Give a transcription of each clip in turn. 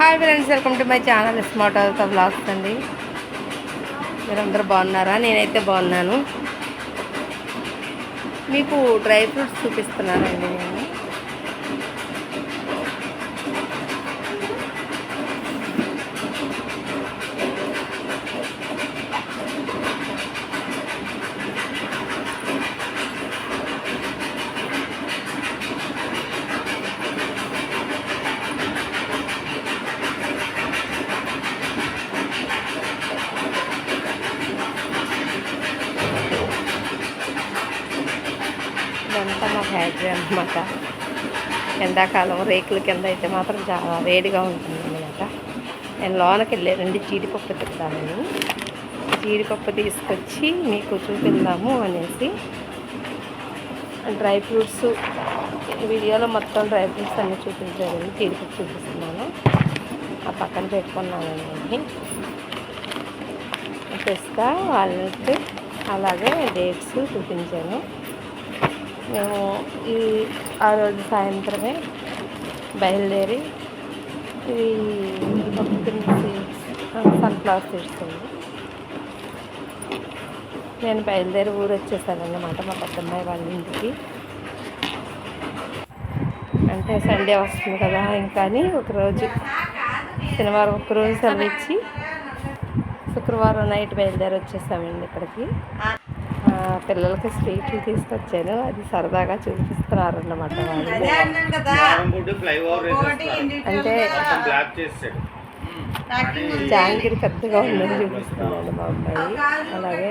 Hi friends welcome to my channel smart house blogs అండి. మీరందరూ బాగున్నారా? నేనైతే బాగున్నాను. మీకు డ్రై ఫ్రూట్స్ చూపిస్తున్నానండి నేను. అంతా మా ఫ్యాక్టరీ అనమాట ఎండాకాలం రేకుల కింద అయితే మాత్రం చాలా వేడిగా ఉంటుంది అనమాట నేను లోనకి వెళ్ళానండి జీడిపప్పు తింటానని. జీడిపప్పు తీసుకొచ్చి మీకు చూపిందాము అనేసి డ్రై ఫ్రూట్స్ వీడియోలో మొత్తం డ్రై ఫ్రూట్స్ అన్నీ చూపించారండి జీడిపప్పు చూపిస్తున్నాను. ఆ పక్కన పెట్టుకున్నానండి పిస్తా వాల్నట్ అలాగే డేట్స్ చూపించాను. మేము ఈ ఆ రోజు సాయంత్రమే బయలుదేరి ఇది సీడ్స్ సన్ఫ్లవర్ సీడ్స్ ఉంది నేను బయలుదేరి ఊరు వచ్చేసాను అన్నమాట మా పెద్దమ్మాయి వాళ్ళ ఇంటికి. అంటే సండే వస్తుంది కదా ఇంకా అని ఒకరోజు శనివారం ఒకరోజు సెలవు ఇచ్చి శుక్రవారం నైట్ బయలుదేరి వచ్చేసామండి ఇక్కడికి. పిల్లలకి స్వీట్లు తీసుకొచ్చాను. అది సరదాగా చూపిస్తున్నారు అన్నమాట అంటే మొత్తం బ్లాక్ చేసాడు జాంగిరి పెద్దగా ఉందని చూపిస్తున్నాను మా అబ్బాయి అలాగే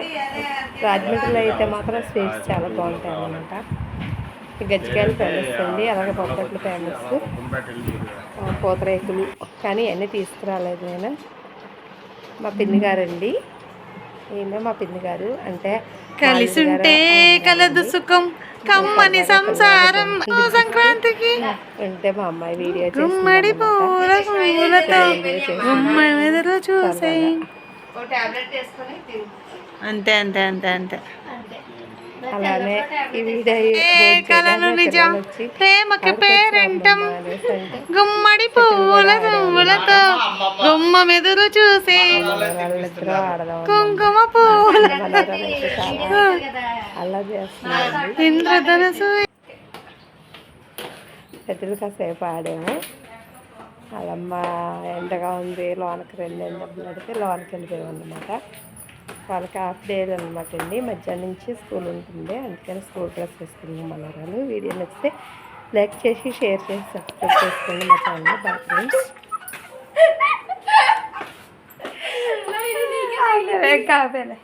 రాజమండ్రిలో అయితే మాత్రం స్వీట్స్ చాలా బాగుంటాయి అన్నమాట. గజ్జికాయలు ఫేమస్ అండి అలాగే బొబ్బట్లు ఫేమస్ పూతరేకులు. కానీ అన్నీ తీసుకురాలేదు నేను. మా పిన్ని గారండి. ఈయన మా పిన్ని గారు. అంటే కలిసుంటే కలదు సుఖం కమ్మని సంసారం సంక్రాంతికి. ఉంటే మా అమ్మాయి వీడియో గుమ్మడి పూల పూలతో గుమ్మడి చూసే. అంతే అంతే అంతే అంతే. అలానే ఈ వీడియో ఏ కలలు నిజం ప్రేమకి పేరంటం. గుమ్మడి పువ్వుల పువ్వులతో గుమ్మ మెదురు చూసే. వాళ్ళిద్దరూ ఆడదాం కుంకుమ పువ్వుల. అలా చేస్తున్నారండి ఇంద్రధనసు కాసేపు ఆడాము. వాళ్ళమ్మ ఎండగా ఉంది లోనకి రెండు ఎండలు అడిగితే లోనకి వెళ్ళిపోయాం అనమాట వాళ్ళకి హాఫ్ డే అనమాట అండి. మధ్యాహ్నం నుంచి స్కూల్ ఉంటుంది. అందుకని స్కూల్ డ్రెస్ వేసుకున్నాం మనరాలు. వీడియో నచ్చితే లైక్ చేసి షేర్ చేసి సబ్స్క్రైబ్ చేసుకోండి మా ఛానల్ బాయ్ ఫ్రెండ్స్. కాపేలే